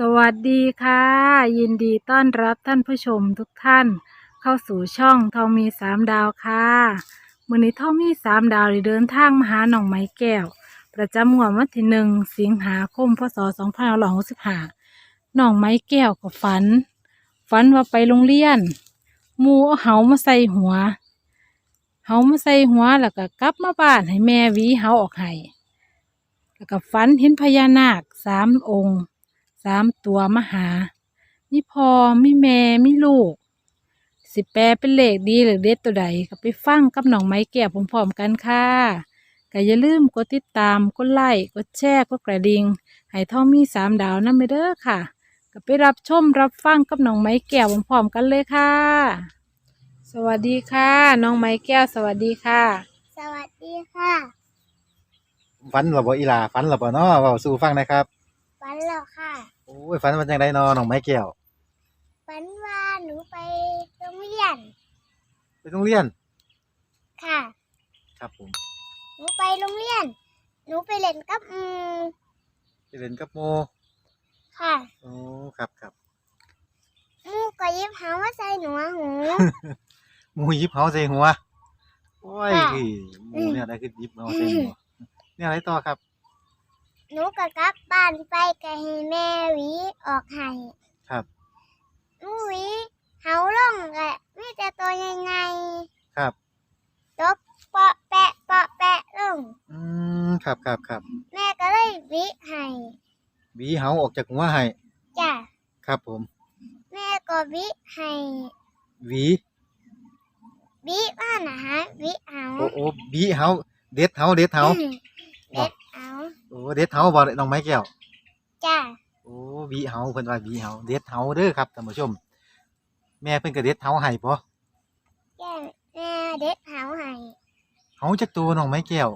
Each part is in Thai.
สวัสดีค่ะ ยินดีต้อนรับท่านผู้ชมทุกท่าน เข้าสู่ช่องทองมีสามดาวค่ะมือนี้ทองมีสามดาวได้เดินทางมาหาหนองไม้แก้ว ประจำงวดวันที่หนึ่งสิงหาคมพศสองพันห้าร้อยหกสิบห้าหนองไม้แก้วก็ฝัน ฝันว่าไปโรงเรียนหมูเอาเหามาใส่หัวเหามาใส่หัวแล้วก็กลับมาบ้านให้แม่หวีเหาออกให้แล้วก็ฝันเห็นพญานาคสามองค์ สามตัวมาหา มีพ่อมีแม่มีลูก สิแปลเป็นเลขดีหรือเด็ดตัวใดก็ไปฟังกับน้องไม้แก้วพร้อมๆกันค่ะก็อย่าลืมกดติดตาม กดไลค์ กดแชร์ กดกระดิ่งให้ท่องมีสามดาวนั่นไปเด้อค่ะ ก็ไปรับชมรับฟังกับน้องไม้แก้วพร้อมๆกันเลยค่ะ สวัสดีค่ะ น้องไม้แก้ว สวัสดีค่ะ สวัสดีค่ะฝันหรอบ่อีหลาฝันหรอบ่เนาะเว้าสู่ฟังหนะครับ ฝันแล้วค่ะ โอ้ยฝันว่าจังไดเนาะน้องไม้แก้วฝันว่าหนูไปโรงเรียน ไปโรงเรียน ค่ะ ครับผม หนูไปโรงเรียน หนูไปเล่นกับอืมไปเล่นกับโมค่ะโอ้ครับครับหมูก็ยิบหาว่าใส่หนูหู หมูหยิบเฮาใส่หัว โอ้ยค่ะ คือหมูเนี่ยได้คือหยิบเฮาใส่หัวเนี่ยอะไรต่อครับ หนูก็กลับบ้านไปก็ให้แม่หวีออกให้ครับ หนูหวีเหาลงก็มีแต่ตัวใหญ่ครับ ๆตกเปาะแปะเปาะแปะลงอืมครับครับครับแม่ก็เลยหวีให้หวีเฮาออกจากหัวให้จ้ะครับผมแม่ก็หวีให้หวีหวีว่านะฮะหวีเหาโอ้โอ้หวีเฮาเด็ดเฮาเด็ดเฮาเด็ดเอา โอ้เด็ดเฮาบ่น้องไม้แก้ว จ้าโอ้หวีเฮาเพิ่นว่าหวีเฮาเด็ดเฮาเด้อครับท่านผู้ชม แม่เพิ่นก็เด็ดเฮาให้บ่แก้แม่เด็ดเหาให้เฮาจักตัวน้องไม้แก้ว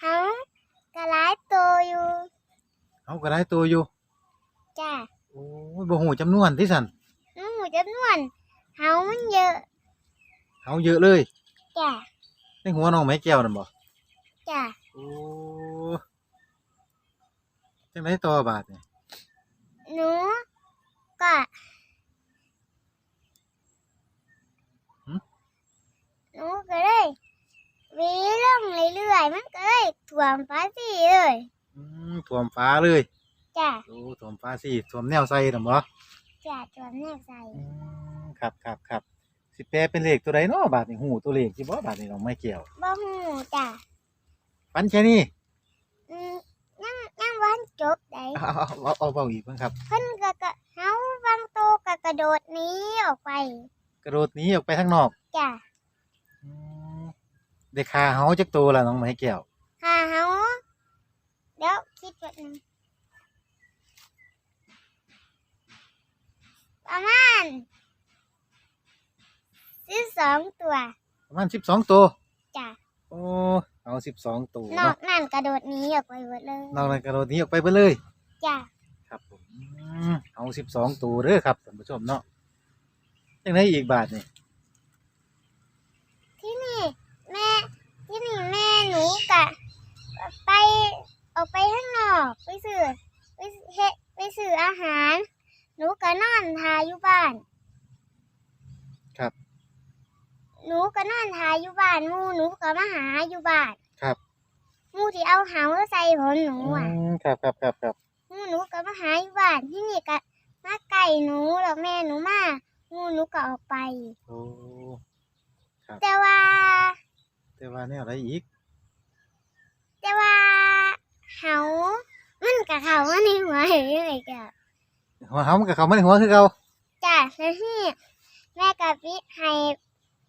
เหากระไรโตวอยู่เฮาก็ได้ตัวอยู่ จ้าโอ้ยบ่ฮู้จำนวนที่สั่นน้องหมูจำนวนเหามันเยอะเฮาเยอะเลยจ้าในหัวน้องไม้แก้วนั่นบ่จ้าโอ้ จังไดต่อบาดนี่หนูก็หนูก็เลยวีลงเรื่อยๆมันก็เลยถ่วมฟ้าสีเลยอืมท่วมฟ้าเลยจ้าโอ้ท่วมฟ้าสิท่วมแนวใส่นั่นบ่จ้าถ่วมแนบใส่อืมครับครับครับสิแปลเป็นเลขตัวใดเนาะบาดนี่ฮู้ตัวเลขสิบ่บาดนี่น้องไม้แก้วบ่หูจ้าฟันแค่นี้อืมยังยัง วันจบได้เอาเอาเอาเอาเบาอีกเพิ่นครับ เพิ่นก็กะเฮาบางโตก็กระโดดหนี้ออกไปกระโดดหนีออกไปข้างนอกจ้ะอืมได้คาเฮาจักตัวละน้องไม้แก้วหาเฮาเดี๋ยวคิดว่าหนึ่งประมาณสิบสองตัวประมาณ12ตัวจ้ะ โอ้ เอา12ตัวนอเนาะกนั่นกระโดดหนี้ออกไปหมดเลยนอกนั้นกระโดดหนีออกไปเบิดเลย จ้ะครับผมอืมเอาสิบสองตัวเด้อครับท่านผู้ชมเนาะยังไงอีกบาทนี่ ที่นี่แม่ที่นี่แม่หนูกะ ไปออกไปข้างนอกไปซื้อไปเฮ็ดไปซื้ออาหาร หนูก็นอนทาอยู่บ้าน ครับ หนูก็น อนทาอยู่บ้านหมูหนูก็มาหาอยู่บ้านครับ หมูที่เอาหางใส่ผมหนูอะอืมครับครับครับครับหมูหนูก็มาหาอยู่บ้านที่นี่ก็มาไก่หนูแล้วแม่หนูมาหมูหนูก็ออกไป โอ้แต่ว่า แต่ว่าเนี่ยอะไรอีกแต่ว่าเขามันกับเขาว่าในหัวเห็นยังไงจ้ะหัวเฮามันกับเขาไม่ได้หัวคือเขาจ้ะแล้วที่แม่กับวิให้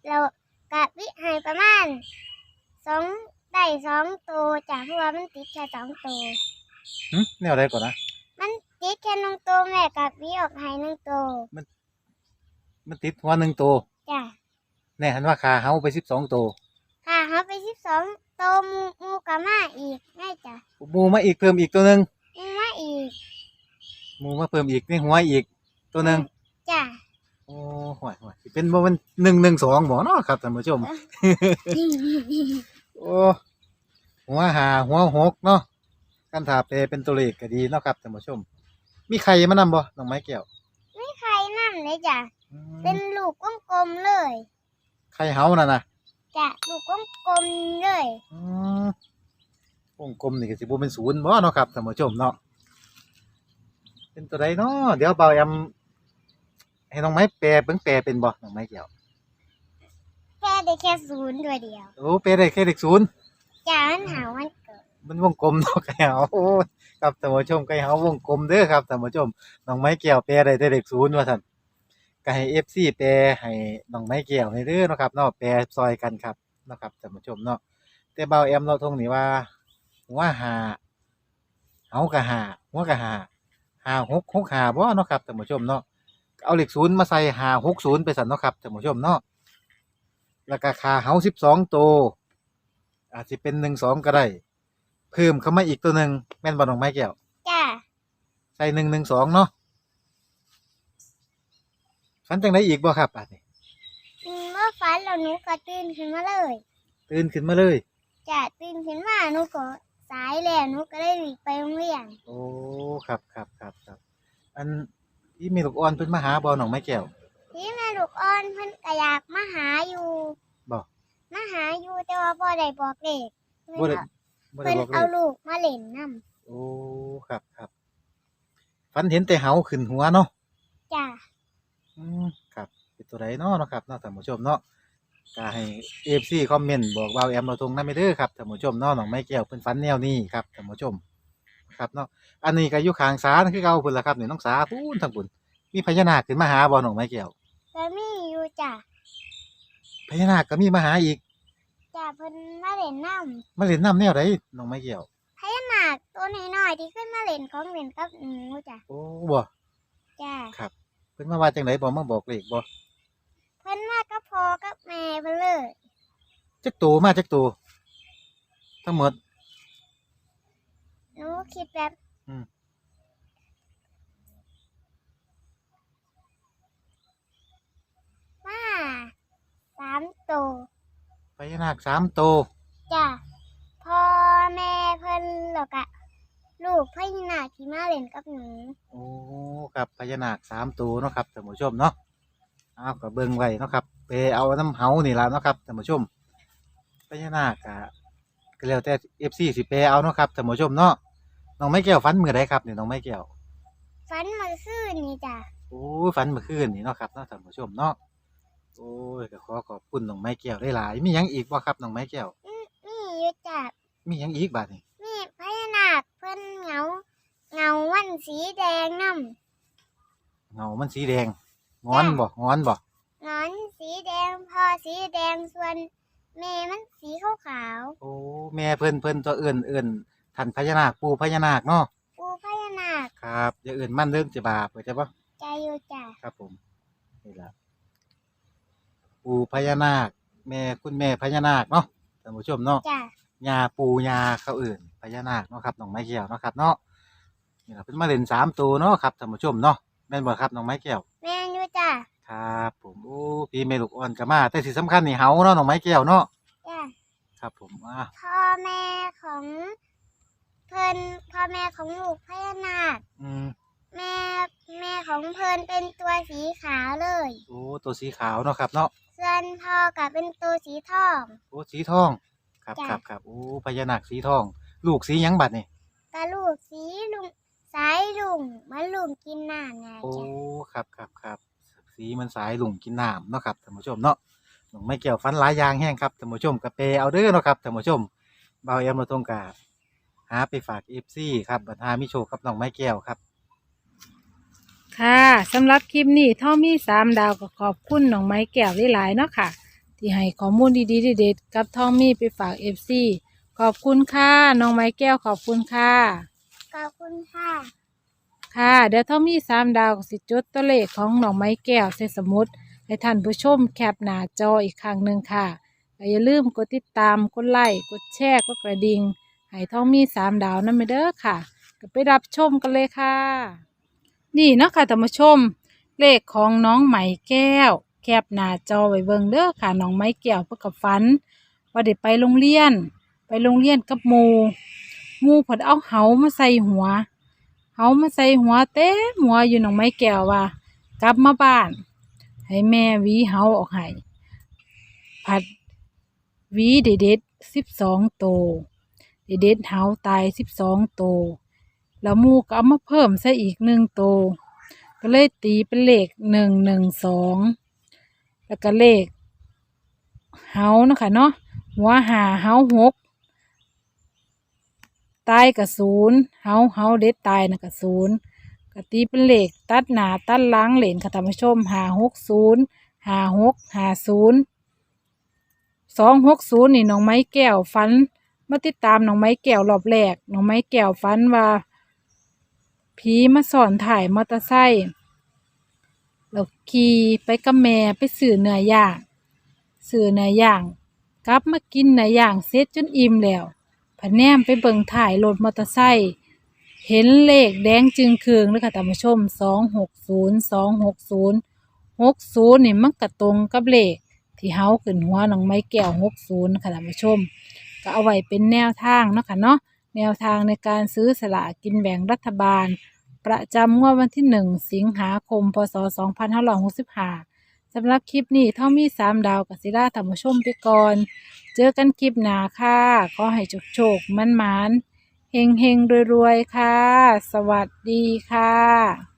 เรากับวิให้ประมาณสองได้สองตัวจ้ะเพราะว่ามันติ ดแค่สองตัวหึแนวอะไรก่อนนะ มันติดแค่หนึ่งตัวแม่กับวิออกให้หนึ่งตัวมันติดหัวหนึ่งตัวจ้ะแน่หันว่าขาเฮาไปสิบสองตัวค่ะเขาไปสิบสองตัวหมูหมูกับมาอีกแม่จ้ะหมูมาอีกเพิ่มอีกตัวหนึ่งหมูมาอีกหมูมาเพิ่มอีกในหัวอีกตัวหนึ่งจ้ะโอ้ห่วยห่วยสิเป็นบ่มันหนึ่งหนึ่งสองบ่เนาะครับท่านผู้ชม โอ้ หัวหาหัวหกเนาะกันถาเปลเป็นตัวเลขก็ดีเนาะครับท่านผู้ชม มีไข่มานำบ่น้องไม้แก้วไม่ใครนั่นเลยจ้ะอืมเป็นลูกกลมๆเลยไข่เฮานั่นน่ะจ้ะลูกกลมๆเลย อืมวงกลมนี่ก็สิบ่เป็นศูนย์บ่เนาะครับท่านผู้ชมเนาะเป็นตัวใดเนาะเดี๋ยวเบาแอมให้น้องไม้แปลเบิ่งแปลเป็นบ่น้องไม้แก้ว แค่ได้แค่ศูนย์ตัวเดียว โอ้แปลได้แค่เลขศูนย์ จ้ะมันหาวันเกิดมันวงกลมเนาะไก่เฮาโอ้ยครับท่านผู้ชมไก่เฮาวงกลมเด้อครับท่านผู้ชมน้องไม้แก้วแปลได้แต่เลขศูนย์ว่าซั่นก็ให้ FC แปลให้น้องไม้แก้วให้เด้อเนาะครับเนาะแปลซอยกันครับเนาะครับท่านผู้ชมเนาะแต่เบาแอมเราทงนี่ว่าหัวหาเฮาก็หาหัวก็หาหาหกหกหาบ่เนาะครับท่านผู้ชมเนาะเอาเลขศูนย์มาใส่หาหกศูนย์ไปสั่นเนาะครับท่านผู้ชมเนาะแล้วก็ค่าเฮา12ตัว อาจสิเป็น1 2ก็ได้ เพิ่มเข้ามาอีกตัวหนึ่งแม่นบอลของไม้แก้วจ้ะใส่หนึ่งหนึ่งสองเนาะฝันจังไดอีกบ่ครับอันนี้อืมเมื่อฝันเราหนูก็ตื่นขึ้นมาเลย ตื่นขึ้นมาเลยจ้ะตื่นขึ้นมาหนูก็สายแล้วหนูก็ได้หลีกไปโรงเรียนโอ้ครับครับครับครับ อันที่มีลูกอ่อนเพิ่นมาหาบอลของไม้แก้ว ที่แม่ลูกอ่อนเพิ่นก็อยากมาหาอยู่บ่ มาหาอยู่แต่ว่าบ่ได้บอกเลขเพิ่บ่นได้เอาบ่ได้เพิ่นบอกเลเอายลูกมาเล่นนํโอ้ครับครับฝันเห็นแต่เหาขึ้นหัวเนาะ จ้ะอืมครับเป็นตัวใดเนาะเนาะครับเนาะท่านผู้ชมเนาะก็ให้ FC คอมเมนต์บอกว่าแอมเราตรงนั้นไม่เด้อครับท่านผู้ชมเนาะน้องไม้แก้วเพิ่นฝันแนวนี้ครับท่านผู้ชมครับเนาะอันนี้ก็อยู่ข้างศาลคือเก่าพุ่นล่ะครับนี่น้องสาพูนทั้งพุ่นมีพญานาคขึ้นมาหาบ่น้องไม้แก้วก็มีอยู่จ้ะ พญานาคก็มีมาหาอีกจ้ะเพิ่นมาเล่นน้มาเล่นน้ำแนวใดน้องไม้แก้วำพญานาคตัวน้อยๆที่ขึ้นมาเล่นของเล่นกับหนูจ้ะโอ้บ่จ้ะครับเพิ่นมาว่าจังไดบ่มาบอกเลขบ่เพิ่นมากับพ่อกับแม่เพิ่นเลยจักโตมาจักโตทั้งหมด หนูคิดแบบอืม มา สามตัวพญานาคสามโตจ้ะพ่อแม่เพิ่นแล้วก็ลูกพญานาคที่มาเล่นกับหนูโอ้ครับพญานาคสามโตเนาะครับท่านผู้ชมเนาะเอาก็เบิ่งไว้เนาะครับไปเอาน้ำเฮานี่ล่ะเนาะครับท่านผู้ชมพญานาคก็ก็แล้วแต่ FC สิแปลเอาเนาะครับท่านผู้ชมเนาะน้องไม้แก้วฝันมื้อใดครับนี่น้องไม้แก้วฝันเมื่อคืนนี่จ้ะโอ้ยฝันเมื่อคืนนี่เนาะครับเนาะท่านผู้ชมเนาะ โอ้ยก็ขอขอบคุณน้องไม้แก้วได้หลายๆมีหยังอีกบ่ครับน้องไม้แก้วอืมมีอยู่จ้ะมีหยังอีกบาดนี่มีพญานาคเพิ่นเหงาเงาวันสีแดงนำเงามันสีแดงงอนบ่งอนบ่หนอนสีแดงพอสีแดงส่วนแม่มันสีขาวขาวโอ้แม่เพิ่นเพิ่นตัวเอื่นเอื่นท่านพญานาคปู่พญานาคเนาะๆปูพญานาคครับอย่าเอื่นมันเรื่องจะบาปเข้าใจบ่ ใจอยู่จ้ะ ครับผมนี่ล่ะ ปู่พญานาค แม่คุณแม่พญานาคเนาะท่านผู้ชมเนาะ จ้ะยาปู่ยาเขาอื่นพญานาคเนาะครับน้องไม้แก้วเนาะครับเนาะนี่ล่ะเพิ่นมาเล่นสามตัวเนาะครับท่านผู้ชมเนาะแม่นบ่ครับน้องไม้แก้วแม่นอยู่จ้ะครับผมโอ้พี่เมลูกอ่อนก็มา แต่ที่สำคัญนี่เฮาเนาะน้องไม้แก้วเนาะจ้ะครับ ผมอ่าพ่อแม่ของเพิ่นพ่อแม่ของลูกพญานาค อืมแม่ แม่ของเพิ่นเป็นตัวสีขาวเลย โอ้ตัวสีขาวเนาะครับเนาะส่วนพ่อกับเป็นตัวสีทอง โอ้สีทอง ครับจ้ะ ครับครับโอ้พญานาคสีทอง ลูกสีหยังบัดนี่กะลูกสีลุงสายลุงมันลุงกินน้ำไงโอ้จ้ะครับครับครับสีมันสายหลุงกินน้ำเนาะครับท่านผู้ชมเนาะน้องไม่เกี่ยวฟันหลายอย่างแห้งครับท่านผู้ชมกระเปเอาเด้อเนาะครับท่านผู้ชมเบาแอมมาตรงกาหาไปฝากเอฟซีครับบัตหามิโชคครับน้องไม้แก้วครับ ค่ะสำหรับคลิปนี้ท่อมีสามดาวก็ขอบคุณน้องไม้แก้วได้หลายๆเนาะค่ะ ที่ให้ข้อมูลดีๆเด็ดๆกับท่อมีไปฝากเอฟซีขอบคุณค่ะน้องไม้แก้วขอบคุณค่ะ ขอบคุณค่ะ ค่ะ เดี๋ยวท่อมีสามดาวก็สิจดตัวเลขของน้องไม้แก้วใส่สมุดให้ท่านผู้ชมแคปหน้าจออีกครั้งหนึ่งค่ะและอย่าลืมกดติดตามกดไลค์กดแชร์กดกระดิ่งให้ท่อมีสามดาวนั่นไปเด้อค่ะ ก็ไปรับชมกันเลยค่ะ นี่เนาะค่ะท่านผู้ชม เลขของน้องไหมแก้ว แคบหน้าจอไว้เบิ่งเด้อค่ะน้องไม้แก้วเพื่อกับฝันว่าได้ไปโรงเรียน ไปโรงเรียนกับหมูหมูเพอดเอาเหามาใส่หัวเฮามาใส่หัวเต็มหัวอยู่น้องไม้แก้วว่ากลับมาบ้าน ให้แม่หวีเฮาออกให้ผัดหวีเด็ดสิบสองโตวเด็ดเฮาตายสิบสองโตว แล้วมูก็เอามาเพิ่มซะอีกหนึ่งโตวก็เลยตีเป็นเลขหนึ่งหนึ่งสองแล้วก็เลขเฮาเนาะคะเนาะหัวหาเฮาหกตายกับศูนย์เฮาเฮาเด็ดตายนะกับศูนย์กตีเป็นเลขตัดหนาตัดล้างเหรนค่ะท่านผู้ชมหาหกศูนย์หาหกหาศูนย์สองหกศูนย์นี่น้องไม้แก้วฟันมาติดตามน้องไม้แก้วรอบแรกน้องไม้แก้วฟันว่า ผีมาสอนถ่ายมอเตอร์ไซค์แล้วขี่ไปกับแม่ไปสื่อเนื้อย่างสื่อเนื้อย่าง กลับมากินเนื้อย่างเสร็จจนอิ่มแล้วพะแนมไปเบิ่งถ่ายรถมอเตอร์ไซค์เห็นเลขแดงจึงเคืองเลยค่ะท่านผู้ชมสองหกศูนย์สองหกศูนย์หกศูนย์นี่มันก็ตรงกับเลขที่เฮาขึ้นหัวน้องไม้แก้วหกศูนย์ค่ะท่านผู้ชม ก็เอาไว้เป็นแนวทางเนาะค่ะเนาะ แนวทางในการซื้อสลากกินแบ่งรัฐบาล ประจำงวดวันที่ 1 สิงหาคม พศ 2565สำหรับคลิปนี้เท่ามีสามดาวกับศิลาธรรมชมไปก่อน เจอกันคลิปหน้าค่ะขอให้โชคโชคมั่นมันเฮงเฮงรวย ๆ ค่ะ สวัสดีค่ะ